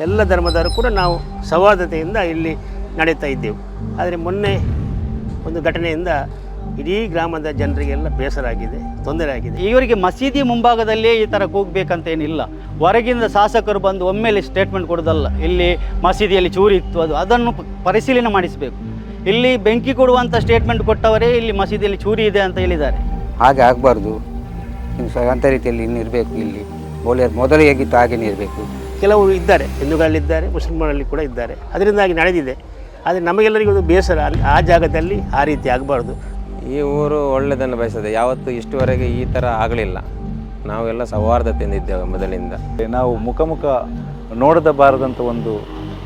ಎಲ್ಲ ಧರ್ಮದವರು ಕೂಡ ನಾವು ಸೌಹಾರ್ದತೆಯಿಂದ ಇಲ್ಲಿ ನಡೀತಾ ಇದ್ದೆವು. ಆದರೆ ಮೊನ್ನೆ ಒಂದು ಘಟನೆಯಿಂದ ಇಡೀ ಗ್ರಾಮದ ಜನರಿಗೆಲ್ಲ ಬೇಸರ ಆಗಿದೆ ತೊಂದರೆ ಆಗಿದೆ. ಇವರಿಗೆ ಮಸೀದಿ ಮುಂಭಾಗದಲ್ಲೇ ಈ ಥರ ಕೂಗಬೇಕಂತ ಏನಿಲ್ಲ. ಹೊರಗಿಂದ ಶಾಸಕರು ಬಂದು ಒಮ್ಮೆಲೆ ಸ್ಟೇಟ್ಮೆಂಟ್ ಕೊಡೋದಲ್ಲ. ಇಲ್ಲಿ ಮಸೀದಿಯಲ್ಲಿ ಚೂರಿ ಇತ್ತು ಅದು ಅದನ್ನು ಪರಿಶೀಲನೆ ಮಾಡಿಸಬೇಕು. ಇಲ್ಲಿ ಬೆಂಕಿ ಕೊಡುವಂಥ ಸ್ಟೇಟ್ಮೆಂಟ್ ಕೊಟ್ಟವರೇ ಇಲ್ಲಿ ಮಸೀದಿಯಲ್ಲಿ ಚೂರಿ ಇದೆ ಅಂತ ಹೇಳಿದ್ದಾರೆ. ಹಾಗೆ ಆಗಬಾರ್ದು. ಅಂಥ ರೀತಿಯಲ್ಲಿ ಇನ್ನಿರಬೇಕು ಇಲ್ಲಿ. ಮೊದಲು ಹೇಗಿತ್ತು ಹಾಗೆಯೇ ಇರಬೇಕು. ಕೆಲವರು ಇದ್ದಾರೆ ಹಿಂದೂಗಳಲ್ಲಿದ್ದಾರೆ ಮುಸ್ಲಿಮರಲ್ಲಿ ಕೂಡ ಇದ್ದಾರೆ. ಅದರಿಂದಾಗಿ ನಡೆದಿದೆ. ಆದರೆ ನಮಗೆಲ್ಲರಿಗೂ ಒಂದು ಬೇಸರ ಅಲ್ಲಿ ಆ ಜಾಗದಲ್ಲಿ ಆ ರೀತಿ ಆಗಬಾರ್ದು. ಈ ಊರು ಒಳ್ಳೆಯದನ್ನು ಬಯಸದೆ ಯಾವತ್ತೂ ಇಷ್ಟುವರೆಗೆ ಈ ಥರ ಆಗಲಿಲ್ಲ. ನಾವೆಲ್ಲ ಸೌಹಾರ್ದ ಇದ್ದೇವೆ ಮೊದಲಿಂದ. ನಾವು ಮುಖಮುಖ ನೋಡದ ನೋಡದಬಾರದಂಥ ಒಂದು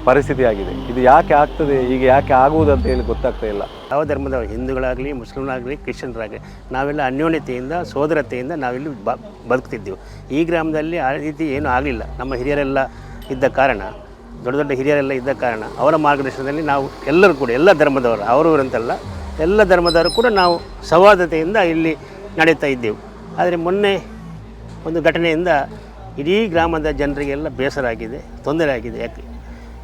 ಪರಿಸ್ಥಿತಿ ಆಗಿದೆ ಇದು ಯಾಕೆ ಆಗ್ತದೆ? ಈಗ ಯಾಕೆ ಆಗುವುದು ಅಂತ ಹೇಳಿ ಗೊತ್ತಾಗ್ತಾ ಇಲ್ಲ. ಯಾವ ಧರ್ಮದವರು? ಹಿಂದೂಗಳಾಗಲಿ ಮುಸ್ಲಿಮರಾಗಲಿ ಕ್ರಿಶ್ಚಿಯನ್ರಾಗಲಿ, ನಾವೆಲ್ಲ ಅನ್ಯೋನ್ಯತೆಯಿಂದ, ಸೋದರತೆಯಿಂದ ನಾವಿಲ್ಲಿ ಬ, ಬದುಕ್ತಿದ್ದೆವು. ಈ ಗ್ರಾಮದಲ್ಲಿ ಆ ರೀತಿ ಏನೂ ಆಗಲಿಲ್ಲ. ನಮ್ಮ ಹಿರಿಯರೆಲ್ಲ ಇದ್ದ ಕಾರಣ, ದೊಡ್ಡ ದೊಡ್ಡ ಹಿರಿಯರೆಲ್ಲ ಇದ್ದ ಕಾರಣ, ಅವರ ಮಾರ್ಗದರ್ಶನದಲ್ಲಿ ನಾವು ಎಲ್ಲರೂ ಕೂಡ, ಎಲ್ಲ ಧರ್ಮದವರು, ಅವರು ಅಂತಲ್ಲ ಎಲ್ಲ ಧರ್ಮದವರು ಕೂಡ ನಾವು ಸೌಹಾರ್ದತೆಯಿಂದ ಇಲ್ಲಿ ನಡೀತಾ ಇದ್ದೆವು. ಆದರೆ ಮೊನ್ನೆ ಒಂದು ಘಟನೆಯಿಂದ ಇಡೀ ಗ್ರಾಮದ ಜನರಿಗೆಲ್ಲ ಬೇಸರ ಆಗಿದೆ, ತೊಂದರೆ ಆಗಿದೆ. ಯಾಕೆ?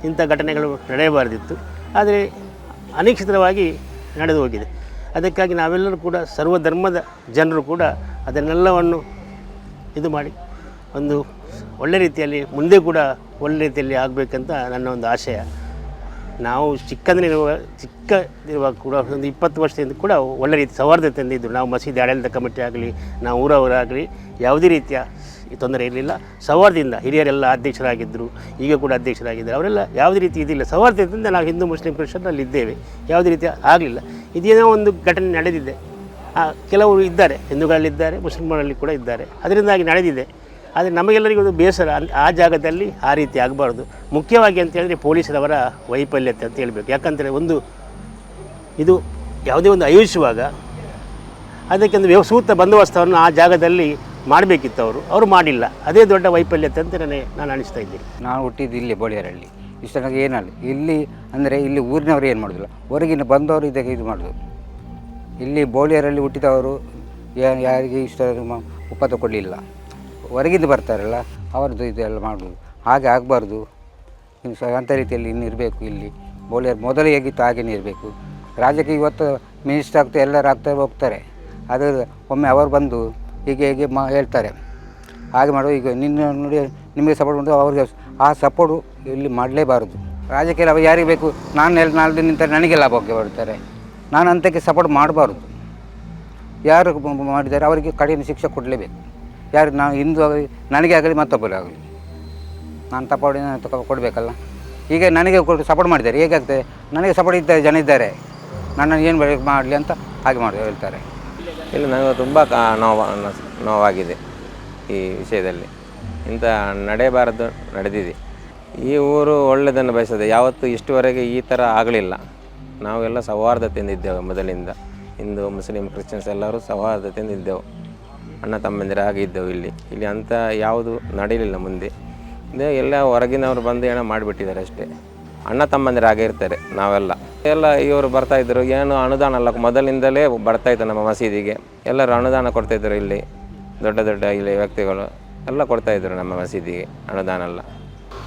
ಇಂಥ ಘಟನೆಗಳು ನಡೆಯಬಾರ್ದಿತ್ತು. ಆದರೆ ಅನಿಶ್ಚಿತವಾಗಿ ನಡೆದು ಹೋಗಿದೆ. ಅದಕ್ಕಾಗಿ ನಾವೆಲ್ಲರೂ ಕೂಡ ಸರ್ವಧರ್ಮದ ಜನರು ಕೂಡ ಅದನ್ನೆಲ್ಲವನ್ನು ಇದು ಮಾಡಿ ಒಂದು ಒಳ್ಳೆ ರೀತಿಯಲ್ಲಿ ಮುಂದೆ ಕೂಡ ಒಳ್ಳೆ ರೀತಿಯಲ್ಲಿ ಆಗಬೇಕಂತ ನನ್ನ ಒಂದು ಆಶಯ. ನಾವು ಚಿಕ್ಕಂದಿರುವ ಚಿಕ್ಕದಿರುವಾಗ ಕೂಡ ಒಂದು ಇಪ್ಪತ್ತು ವರ್ಷದಿಂದ ಕೂಡ ಒಳ್ಳೆ ರೀತಿ ಸೌಹಾರ್ದತೆಯಿಂದ ಇದ್ದರು ನಾವು ಮಸೀದಿ ಆಡಳಿತ ಕಮಿಟಿ ಆಗಲಿ, ನಾವು ಊರವರಾಗಲಿ, ಯಾವುದೇ ರೀತಿಯ ತೊಂದರೆ ಇರಲಿಲ್ಲ. ಸೌಹಾರ್ದದಿಂದ ಹಿರಿಯರೆಲ್ಲ ಅಧ್ಯಕ್ಷರಾಗಿದ್ದರು ಈಗ ಕೂಡ ಅಧ್ಯಕ್ಷರಾಗಿದ್ದರು. ಅವರೆಲ್ಲ ಯಾವುದೇ ರೀತಿ ಇದಿಲ್ಲ. ಸೌಹಾರ್ದದಿಂದ ನಾವು ಹಿಂದೂ ಮುಸ್ಲಿಂ ಕ್ರಿಶ್ಚಿಯನ್ನಲ್ಲಿ ಇದ್ದೇವೆ. ಯಾವುದೇ ರೀತಿ ಆಗಲಿಲ್ಲ. ಇದೇನೋ ಒಂದು ಘಟನೆ ನಡೆದಿದೆ. ಕೆಲವರು ಇದ್ದಾರೆ. ಹಿಂದೂಗಳಲ್ಲಿದ್ದಾರೆ ಮುಸ್ಲಿಮರಲ್ಲಿ ಕೂಡ ಇದ್ದಾರೆ. ಅದರಿಂದಾಗಿ ನಡೆದಿದೆ. ಆದರೆ ನಮಗೆಲ್ಲರಿಗೂ ಒಂದು ಬೇಸರ. ಆ ಜಾಗದಲ್ಲಿ ಆ ರೀತಿ ಆಗಬಾರ್ದು. ಮುಖ್ಯವಾಗಿ ಅಂತ ಹೇಳಿದ್ರೆ ಪೊಲೀಸರವರ ವೈಫಲ್ಯತೆ ಅಂತ ಹೇಳಬೇಕು. ಯಾಕಂದರೆ ಒಂದು, ಇದು ಯಾವುದೇ ಒಂದು ಆಯೋಜಿಸುವಾಗ ಅದಕ್ಕೆ ಒಂದು ವ್ಯವ ಸೂಕ್ತ ಬಂದೋಬಸ್ತವನ್ನು ಆ ಜಾಗದಲ್ಲಿ ಮಾಡಬೇಕಿತ್ತು ಅವರು ಅವರು ಮಾಡಿಲ್ಲ. ಅದೇ ದೊಡ್ಡ ವೈಫಲ್ಯತೆ ಅಂತ ನನಗೆ ನಾನು ಅನಿಸ್ತಾ ಇದ್ದೀನಿ. ನಾನು ಹುಟ್ಟಿದ್ದು ಇಲ್ಲಿ ಬೋಳಿಯರಲ್ಲಿ. ಇಷ್ಟು ನನಗೆ ಏನಲ್ಲ. ಇಲ್ಲಿ ಅಂದರೆ ಇಲ್ಲಿ ಊರಿನವರು ಏನು ಮಾಡೋದಿಲ್ಲ. ಹೊರಗಿನ ಬಂದವರು ಇದಕ್ಕೆ ಇದು ಮಾಡೋದು. ಇಲ್ಲಿ ಬೋಳಿಯರಲ್ಲಿ ಹುಟ್ಟಿದವರು ಯಾರಿಗೆ ಇಷ್ಟ ಉಪ ತಗೊಳ್ಳಿಲ್ಲ ಹೊರಗಿಂದ ಬರ್ತಾರಲ್ಲ, ಅವರದ್ದು ಇದೆಲ್ಲ ಮಾಡೋದು. ಹಾಗೆ ಆಗಬಾರ್ದು. ಇನ್ನು ಸಹ ರೀತಿಯಲ್ಲಿ ಇನ್ನು ಇರಬೇಕು ಇಲ್ಲಿ. ಬೋಳಿಯರ್ ಮೊದಲು ಹೇಗಿತ್ತು ಹಾಗೇನೇ ಇರಬೇಕು. ರಾಜ್ಯಕ್ಕೆ ಇವತ್ತು ಮಿನಿಸ್ಟರ್ ಆಗ್ತಾ ಎಲ್ಲರೂ ಆಗ್ತಾ ಹೋಗ್ತಾರೆ. ಅದು ಒಮ್ಮೆ ಅವರು ಬಂದು ಹೀಗೆ ಹೀಗೆ ಮಾ ಹೇಳ್ತಾರೆ. ಹಾಗೆ ಮಾಡುವ ಈಗ ನಿನ್ನ ನೋಡಿ ನಿಮಗೆ ಸಪೋರ್ಟ್ ಮಾಡಿದ್ರೆ ಅವ್ರಿಗೆ ಆ ಸಪೋರ್ಟು ಇಲ್ಲಿ ಮಾಡಲೇಬಾರದು. ರಾಜಕೀಯ ಲಾಭ ಯಾರಿಗೆ ಬೇಕು? ನಾನು ಎಲ್ಲಿ ನಾಲ್ಕು ನಿಂತರೆ ನನಗೆ ಲಾಭಕ್ಕೆ ಬರ್ತಾರೆ ನಾನು ಅಂತಕ್ಕೆ ಸಪೋರ್ಟ್ ಮಾಡಬಾರ್ದು. ಯಾರು ಮಾಡಿದ್ದಾರೆ ಅವರಿಗೆ ಕಡಿಮೆ ಶಿಕ್ಷೆ ಕೊಡಲೇಬೇಕು. ಯಾರು ನಾನು ಹಿಂದೂ ಆಗಲಿ, ನನಗೆ ಆಗಲಿ ಮತ್ತೊಬ್ಬರು ಆಗಲಿ. ನಾನು ತಪಾಡಿ ಕೊಡಬೇಕಲ್ಲ. ಈಗ ನನಗೆ ಕೊಟ್ಟು ಸಪೋರ್ಟ್ ಮಾಡಿದ್ದಾರೆ. ಹೇಗಾಗ್ತದೆ? ನನಗೆ ಸಪೋರ್ಟ್ ಇದ್ದಾರೆ ಜನ ಇದ್ದಾರೆ. ನನ್ನನ್ನು ಏನು ಮಾಡಲಿ ಅಂತ ಹಾಗೆ ಮಾಡಿ ಹೇಳ್ತಾರೆ. ಇಲ್ಲಿ ನನಗೆ ತುಂಬ ನೋವು ನೋವಾಗಿದೆ ಈ ವಿಷಯದಲ್ಲಿ. ಇಂಥ ನಡೆಯಬಾರದು ನಡೆದಿದೆ. ಈ ಊರು ಒಳ್ಳೆಯದನ್ನು ಬಯಸಿದೆ ಯಾವತ್ತೂ ಇಷ್ಟುವರೆಗೆ ಈ ಥರ ಆಗಲಿಲ್ಲ. ನಾವೆಲ್ಲ ಸೌಹಾರ್ದತೆಯಿಂದ ತಿಂದಿದ್ದೆವು ಮೊದಲಿಂದ. ಹಿಂದೂ, ಮುಸ್ಲಿಂ, ಕ್ರಿಶ್ಚಿಯನ್ಸ್ ಎಲ್ಲರೂ ಸೌಹಾರ್ದತೆಯಿಂದ ಇದ್ದೆವು ಅಣ್ಣ ತಮ್ಮಂದಿರಾಗಿ ಇದ್ದೆವು ಇಲ್ಲಿ. ಇಲ್ಲಿ ಅಂಥ ಯಾವುದು ನಡೀಲಿಲ್ಲ ಮುಂದೆ. ಎಲ್ಲ ಹೊರಗಿನವರು ಬಂದು ಏನೋ ಮಾಡಿಬಿಟ್ಟಿದ್ದಾರೆ ಅಷ್ಟೇ. ಅಣ್ಣ ತಮ್ಮಂದಿರಾಗೆ ಇರ್ತಾರೆ, ನಾವೆಲ್ಲ. ಎಲ್ಲ ಇವರು ಬರ್ತಾ ಇದ್ರು ಏನು ಅನುದಾನ ಅಲ್ಲ, ಮೊದಲಿಂದಲೇ ಬರ್ತಾ ಇತ್ತು ನಮ್ಮ ಮಸೀದಿಗೆ. ಎಲ್ಲರೂ ಅನುದಾನ ಕೊಡ್ತಾ ಇದ್ರು ಇಲ್ಲಿ. ದೊಡ್ಡ ದೊಡ್ಡ ಇಲ್ಲಿ ವ್ಯಕ್ತಿಗಳು ಎಲ್ಲ ಕೊಡ್ತಾ ಇದ್ರು ನಮ್ಮ ಮಸೀದಿಗೆ, ಅನುದಾನ ಅಲ್ಲ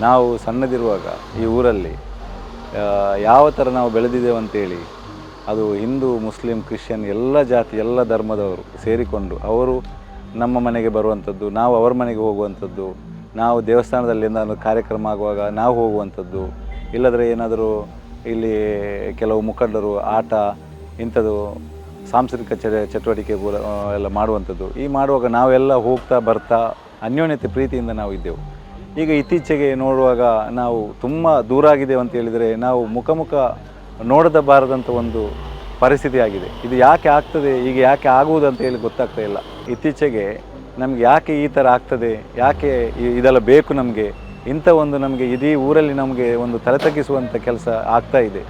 ನಾವು ಸಣ್ಣದಿರುವಾಗ ಈ ಊರಲ್ಲಿ ಯಾವ ಥರ ನಾವು ಬೆಳೆದಿದ್ದೇವೆ ಅಂತೇಳಿ, ಅದು ಹಿಂದೂ, ಮುಸ್ಲಿಂ, ಕ್ರಿಶ್ಚಿಯನ್, ಎಲ್ಲ ಜಾತಿ, ಎಲ್ಲ ಧರ್ಮದವರು ಸೇರಿಕೊಂಡು ಅವರು ನಮ್ಮ ಮನೆಗೆ ಬರುವಂಥದ್ದು, ನಾವು ಅವರ ಮನೆಗೆ ಹೋಗುವಂಥದ್ದು, ನಾವು ದೇವಸ್ಥಾನದಲ್ಲಿ ಏನಾದರೂ ಕಾರ್ಯಕ್ರಮ ಆಗುವಾಗ ನಾವು ಹೋಗುವಂಥದ್ದು, ಇಲ್ಲದ್ರೆ ಏನಾದರೂ ಇಲ್ಲಿ ಕೆಲವು ಮುಖಂಡರು ಆಟ ಇಂಥದ್ದು ಸಾಂಸ್ಕೃತಿಕ ಚಟ ಚಟುವಟಿಕೆ ಕೂಡ ಎಲ್ಲ ಮಾಡುವಂಥದ್ದು. ಈ ಮಾಡುವಾಗ ನಾವೆಲ್ಲ ಹೋಗ್ತಾ ಬರ್ತಾ ಅನ್ಯೋನ್ಯತೆ ಪ್ರೀತಿಯಿಂದ ನಾವು ಇದ್ದೆವು. ಈಗ ಇತ್ತೀಚೆಗೆ ನೋಡುವಾಗ ನಾವು ತುಂಬ ದೂರ ಆಗಿದ್ದೇವೆ ಅಂತ ಹೇಳಿದರೆ ನಾವು ಮುಖ ಮುಖ ನೋಡದಬಾರದಂಥ ಒಂದು ಪರಿಸ್ಥಿತಿ ಆಗಿದೆ. ಇದು ಯಾಕೆ ಆಗ್ತದೆ, ಈಗ ಯಾಕೆ ಆಗುವುದು ಅಂತ ಹೇಳಿ ಗೊತ್ತಾಗ್ತಾ ಇಲ್ಲ. ಇತ್ತೀಚೆಗೆ ನಮಗೆ ಯಾಕೆ ಈ ಥರ ಆಗ್ತದೆ, ಯಾಕೆ ಇದೆಲ್ಲ ಬೇಕು ನಮಗೆ ಇಂಥ ಒಂದು ನಮಗೆ ಇಡೀ ಊರಲ್ಲಿ ನಮಗೆ ಒಂದು ತಲೆ ತಗ್ಗಿಸುವಂಥ ಕೆಲಸ ಆಗ್ತಾ ಇದೆ.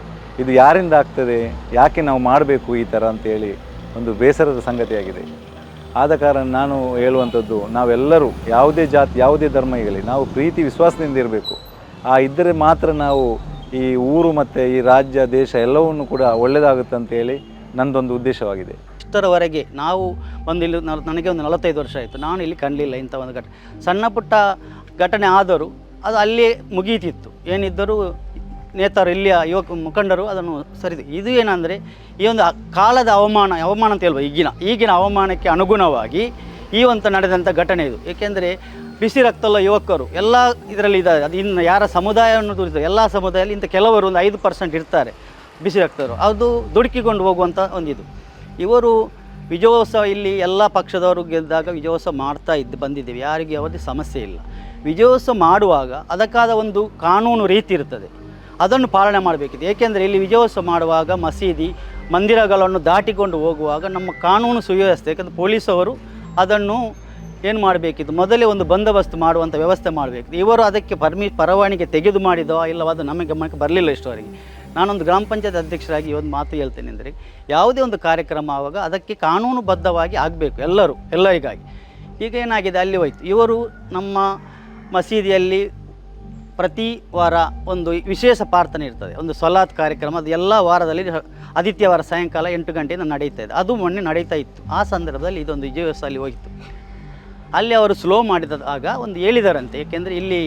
ಇದು ಯಾರಿಂದ ಆಗ್ತದೆ? ಯಾಕೆ ನಾವು ಮಾಡಬೇಕು ಈ ಥರ ಅಂತೇಳಿ ಒಂದು ಬೇಸರದ ಸಂಗತಿಯಾಗಿದೆ. ಆದ ಕಾರಣ ನಾನು ಹೇಳುವಂಥದ್ದು, ನಾವೆಲ್ಲರೂ ಯಾವುದೇ ಜಾತಿ, ಯಾವುದೇ ಧರ್ಮ ಇರಲಿ ನಾವು ಪ್ರೀತಿ, ವಿಶ್ವಾಸದಿಂದ ಇರಬೇಕು. ಆ ಇದ್ದರೆ ಮಾತ್ರ ನಾವು ಈ ಊರು ಮತ್ತು ಈ ರಾಜ್ಯ, ದೇಶ ಎಲ್ಲವನ್ನು ಕೂಡ ಒಳ್ಳೆಯದಾಗುತ್ತೆ ಅಂತೇಳಿ ನಂದೊಂದು ಉದ್ದೇಶವಾಗಿದೆ. ಇಷ್ಟರವರೆಗೆ ನಾವು ಒಂದು ಇಲ್ಲಿ ನನಗೆ ಒಂದು ನಲವತ್ತೈದು ವರ್ಷ ಆಯಿತು. ನಾನು ಇಲ್ಲಿ ಕಣ್ಣಲಿಲ್ಲ ಇಂಥ ಒಂದು ಘಟನೆ. ಸಣ್ಣ ಪುಟ್ಟ ಘಟನೆ ಆದರೂ ಅದು ಅಲ್ಲಿ ಮುಗೀತಿತ್ತು ಏನಿದ್ದರೂ ನೇತಾರು ಇಲ್ಲಿಯ ಯುವಕ ಮುಖಂಡರು ಅದನ್ನು ಸರಿದು, ಇದು ಏನಂದರೆ ಈ ಒಂದು ಕಾಲದ ಅವಮಾನ ಅವಮಾನ ಅಂತ ಹೇಳ್ಬೋದು ಈಗಿನ ಈಗಿನ ಅವಮಾನಕ್ಕೆ ಅನುಗುಣವಾಗಿ ಈ ಒಂದು ನಡೆದಂಥ ಘಟನೆ ಇದು. ಏಕೆಂದರೆ ಬಿಸಿ ರಕ್ತಲ್ಲ ಯುವಕರು ಎಲ್ಲ ಇದರಲ್ಲಿ ಇದ್ದಾರೆ. ಅದು ಇನ್ನು ಯಾರ ಸಮುದಾಯವನ್ನು ತೋರಿಸ್ತಾರೆ ಎಲ್ಲ ಸಮುದಾಯದಲ್ಲಿ ಇಂಥ ಕೆಲವರು ಒಂದು ಐದು ಪರ್ಸೆಂಟ್ ಇರ್ತಾರೆ ಬಿಸಿ ರಕ್ತರು. ಅದು ದುಡುಕಿಕೊಂಡು ಹೋಗುವಂಥ ಒಂದು ಇದು. ಇವರು ವಿಜಯೋತ್ಸವ ಇಲ್ಲಿ ಎಲ್ಲ ಪಕ್ಷದವರು ಗೆದ್ದಾಗ ವಿಜಯೋತ್ಸವ ಮಾಡ್ತಾ ಇದ್ದು ಬಂದಿದ್ದೇವೆ. ಯಾರಿಗೆ ಯಾವುದೇ ಸಮಸ್ಯೆ ಇಲ್ಲ. ವಿಜಯೋತ್ಸವ ಮಾಡುವಾಗ ಅದಕ್ಕಾದ ಒಂದು ಕಾನೂನು ರೀತಿ ಇರ್ತದೆ. ಅದನ್ನು ಪಾಲನೆ ಮಾಡಬೇಕಿದೆ. ಏಕೆಂದರೆ ಇಲ್ಲಿ ವಿಜಯೋತ್ಸವ ಮಾಡುವಾಗ ಮಸೀದಿ ಮಂದಿರಗಳನ್ನು ದಾಟಿಕೊಂಡು ಹೋಗುವಾಗ ನಮ್ಮ ಕಾನೂನು ಸುವ್ಯವಸ್ಥೆ ಯಾಕಂದರೆ ಪೊಲೀಸವರು ಅದನ್ನು ಏನು ಮಾಡಬೇಕಿತ್ತು? ಮೊದಲೇ ಒಂದು ಬಂದೋಬಸ್ತ್ ಮಾಡುವಂಥ ವ್ಯವಸ್ಥೆ ಮಾಡಬೇಕು ಇವರು ಅದಕ್ಕೆ ಪರ್ಮಿ ಪರವಾನಿಗೆ ತೆಗೆದು ಮಾಡಿದೋ ಇಲ್ಲವೋ ಅದು ನಮಗೆ ಗಮನಕ್ಕೆ ಬರಲಿಲ್ಲ ಇಷ್ಟವರೆಗೆ. ನಾನೊಂದು ಗ್ರಾಮ ಪಂಚಾಯತ್ ಅಧ್ಯಕ್ಷರಾಗಿ ಒಂದು ಮಾತು ಹೇಳ್ತೇನೆ ಅಂದರೆ ಯಾವುದೇ ಒಂದು ಕಾರ್ಯಕ್ರಮ ಆವಾಗ ಅದಕ್ಕೆ ಕಾನೂನುಬದ್ಧವಾಗಿ ಆಗಬೇಕು ಎಲ್ಲರೂ, ಎಲ್ಲರಿಗಾಗಿ. ಈಗ ಏನಾಗಿದೆ, ಅಲ್ಲಿ ಹೋಯ್ತು. ಇವರು ನಮ್ಮ ಮಸೀದಿಯಲ್ಲಿ ಪ್ರತಿ ವಾರ ಒಂದು ವಿಶೇಷ ಪ್ರಾರ್ಥನೆ ಇರ್ತದೆ. ಒಂದು ಸಲಾತ್ ಕಾರ್ಯಕ್ರಮ, ಅದು ಎಲ್ಲ ವಾರದಲ್ಲಿ ಆದಿತ್ಯವಾರ ಸಾಯಂಕಾಲ ಎಂಟು ಗಂಟೆಯಿಂದ ನಡೀತಾ ಇದೆ. ಅದು ಮೊನ್ನೆ ನಡೀತಾ ಇತ್ತು. ಆ ಸಂದರ್ಭದಲ್ಲಿ ಇದೊಂದು ವಿಜಯೋತ್ಸವ ಅಲ್ಲಿ ಹೋಯಿತು. ಅಲ್ಲಿ ಅವರು ಸ್ಲೋ ಮಾಡಿದ ಆಗ ಒಂದು ಹೇಳಿದಾರಂತೆ, ಏಕೆಂದರೆ ಇಲ್ಲಿ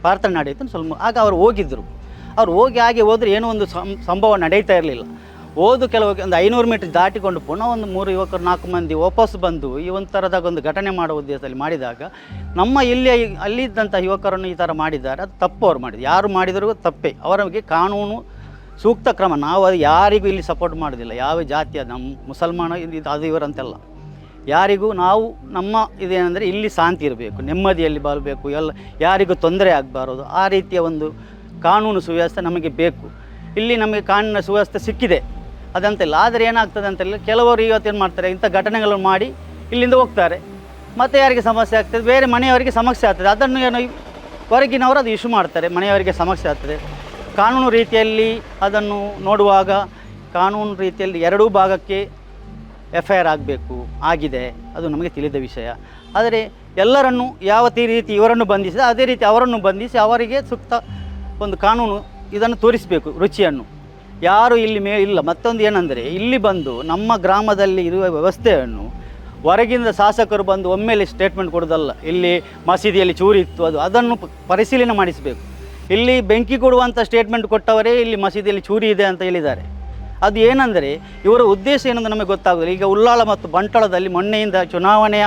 ಪ್ರಾರ್ಥನೆ ನಡೆಯಿತು ಸ್ವಲ್ಪ, ಆಗ ಅವರು ಹೋಗಿದ್ದರು ಅವ್ರು ಹೋಗಿ ಹಾಗೆ ಹೋದರೆ ಏನೋ ಒಂದು ಸಂಭವ ನಡೀತಾ ಇರಲಿಲ್ಲ. ಹೋದು ಕೆಲವು ಒಂದು ಐನೂರು ಮೀಟರ್ ದಾಟಿಕೊಂಡು ಪುನಃ ಒಂದು ಮೂರು ಯುವಕರು, ನಾಲ್ಕು ಮಂದಿ ವಾಪಸ್ ಬಂದು ಈ ಒಂದು ಥರದಾಗ ಒಂದು ಘಟನೆ ಮಾಡುವ ಉದ್ದೇಶದಲ್ಲಿ ಮಾಡಿದಾಗ, ನಮ್ಮ ಇಲ್ಲಿ ಅಲ್ಲಿದ್ದಂಥ ಯುವಕರನ್ನು ಈ ಥರ ಮಾಡಿದ್ದಾರೆ, ಅದು ತಪ್ಪು ಅವ್ರು ಮಾಡಿದ್ರು ಯಾರು ಮಾಡಿದರೂ ತಪ್ಪೇ. ಅವರಿಗೆ ಕಾನೂನು ಸೂಕ್ತ ಕ್ರಮ. ನಾವು ಅದು ಯಾರಿಗೂ ಇಲ್ಲಿ ಸಪೋರ್ಟ್ ಮಾಡೋದಿಲ್ಲ ಯಾವ ಜಾತಿಯ ನಮ್ಮ ಮುಸಲ್ಮಾನ ಇದು ಅದು ಇವರಂತೆಲ್ಲ. ಯಾರಿಗೂ ನಾವು, ನಮ್ಮ ಇದೇನೆಂದರೆ ಇಲ್ಲಿ ಶಾಂತಿ ಇರಬೇಕು. ನೆಮ್ಮದಿಯಲ್ಲಿ ಬಾಳಬೇಕು. ಎಲ್ಲ, ಯಾರಿಗೂ ತೊಂದರೆ ಆಗಬಾರದು. ಆ ರೀತಿಯ ಒಂದು ಕಾನೂನು ಸುವ್ಯವಸ್ಥೆ ನಮಗೆ ಬೇಕು. ಇಲ್ಲಿ ನಮಗೆ ಕಾನೂನಿನ ಸುವ್ಯವಸ್ಥೆ ಸಿಕ್ಕಿದೆ. ಅದಂತಿಲ್ಲ ಆದರೆ ಏನಾಗ್ತದೆ ಅಂತೇಳಿ ಕೆಲವರು ಇವತ್ತು ಏನು ಮಾಡ್ತಾರೆ, ಇಂಥ ಘಟನೆಗಳನ್ನು ಮಾಡಿ ಇಲ್ಲಿಂದ ಹೋಗ್ತಾರೆ. ಮತ್ತು ಯಾರಿಗೆ ಸಮಸ್ಯೆ ಆಗ್ತದೆ? ಬೇರೆ ಮನೆಯವರಿಗೆ ಸಮಸ್ಯೆ ಆಗ್ತದೆ. ಅದನ್ನು ಏನು ಹೊರಗಿನವರು ಅದು ಇಶ್ಯೂ ಮಾಡ್ತಾರೆ, ಮನೆಯವರಿಗೆ ಸಮಸ್ಯೆ ಆಗ್ತದೆ. ಕಾನೂನು ರೀತಿಯಲ್ಲಿ ಅದನ್ನು ನೋಡುವಾಗ ಕಾನೂನು ರೀತಿಯಲ್ಲಿ ಎರಡೂ ಭಾಗಕ್ಕೆ ಎಫ್ ಐ ಆರ್ ಆಗಬೇಕು, ಆಗಿದೆ. ಅದು ನಮಗೆ ತಿಳಿದ ವಿಷಯ. ಆದರೆ ಎಲ್ಲರನ್ನು ಯಾವ ರೀತಿ ಇವರನ್ನು ಬಂಧಿಸಿದ, ಅದೇ ರೀತಿ ಅವರನ್ನು ಬಂಧಿಸಿ ಅವರಿಗೆ ಸೂಕ್ತ ಒಂದು ಕಾನೂನು ಇದನ್ನು ತೋರಿಸಬೇಕು ರುಚಿಯನ್ನು. ಯಾರು ಇಲ್ಲಿ ಮೇ, ಇಲ್ಲ, ಮತ್ತೊಂದು ಏನಂದರೆ, ಇಲ್ಲಿ ಬಂದು ನಮ್ಮ ಗ್ರಾಮದಲ್ಲಿ ಇರುವ ವ್ಯವಸ್ಥೆಯನ್ನು ಹೊರಗಿಂದ ಶಾಸಕರು ಬಂದು ಒಮ್ಮೆಲೆ ಸ್ಟೇಟ್ಮೆಂಟ್ ಕೊಡೋದಲ್ಲ. ಇಲ್ಲಿ ಮಸೀದಿಯಲ್ಲಿ ಚೂರಿ ಇತ್ತು, ಅದು, ಅದನ್ನು ಪರಿಶೀಲನೆ ಮಾಡಿಸಬೇಕು. ಇಲ್ಲಿ ಬೆಂಕಿ ಕೊಡುವಂಥ ಸ್ಟೇಟ್ಮೆಂಟ್ ಕೊಟ್ಟವರೇ ಇಲ್ಲಿ ಮಸೀದಿಯಲ್ಲಿ ಚೂರಿ ಇದೆ ಅಂತ ಹೇಳಿದ್ದಾರೆ. ಅದು ಏನಂದರೆ, ಇವರ ಉದ್ದೇಶ ಏನಂತ ನಮಗೆ ಗೊತ್ತಾಗೋದಿಲ್ಲ. ಈಗ ಉಲ್ಲಾಳ ಮತ್ತು ಬಂಟಳದಲ್ಲಿ ಮೊನ್ನೆಯಿಂದ ಚುನಾವಣೆಯ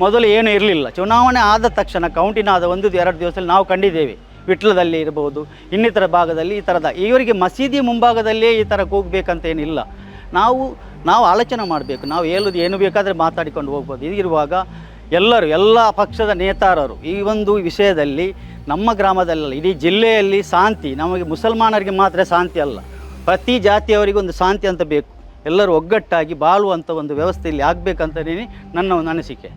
ಮೊದಲು ಏನೂ ಇರಲಿಲ್ಲ. ಚುನಾವಣೆ ಆದ ತಕ್ಷಣ ಕೌಂಟಿನ ಆದ ಒಂದು, ಎರಡು ದಿವಸದಲ್ಲಿ ನಾವು ಕಂಡಿದ್ದೇವೆ. ವಿಟ್ಲದಲ್ಲಿ ಇರ್ಬೋದು ಇನ್ನಿತರ ಭಾಗದಲ್ಲಿ ಈ ಥರದ ಇವರಿಗೆ ಮಸೀದಿ ಮುಂಭಾಗದಲ್ಲೇ ಈ ಥರ ಕೂಗಬೇಕಂತೇನಿಲ್ಲ ನಾವು ನಾವು ಆಲೋಚನೆ ಮಾಡಬೇಕು. ನಾವು ಹೇಳೋದು ಏನು ಬೇಕಾದರೆ ಮಾತಾಡಿಕೊಂಡು ಹೋಗ್ಬೋದು. ಇದಿರುವಾಗ ಎಲ್ಲರೂ, ಎಲ್ಲ ಪಕ್ಷದ ನೇತಾರರು ಈ ಒಂದು ವಿಷಯದಲ್ಲಿ ನಮ್ಮ ಗ್ರಾಮದಲ್ಲ ಇಡೀ ಜಿಲ್ಲೆಯಲ್ಲಿ ಶಾಂತಿ, ನಮಗೆ ಮುಸಲ್ಮಾನರಿಗೆ ಮಾತ್ರ ಶಾಂತಿ ಅಲ್ಲ. ಪ್ರತಿ ಜಾತಿಯವರಿಗೂ ಒಂದು ಶಾಂತಿ ಅಂತ ಬೇಕು. ಎಲ್ಲರೂ ಒಗ್ಗಟ್ಟಾಗಿ ಬಾಳುವಂಥ ಒಂದು ವ್ಯವಸ್ಥೆಯಲ್ಲಿ ಆಗಬೇಕಂತ ನನ್ನ ಒಂದು ಅನಿಸಿಕೆ.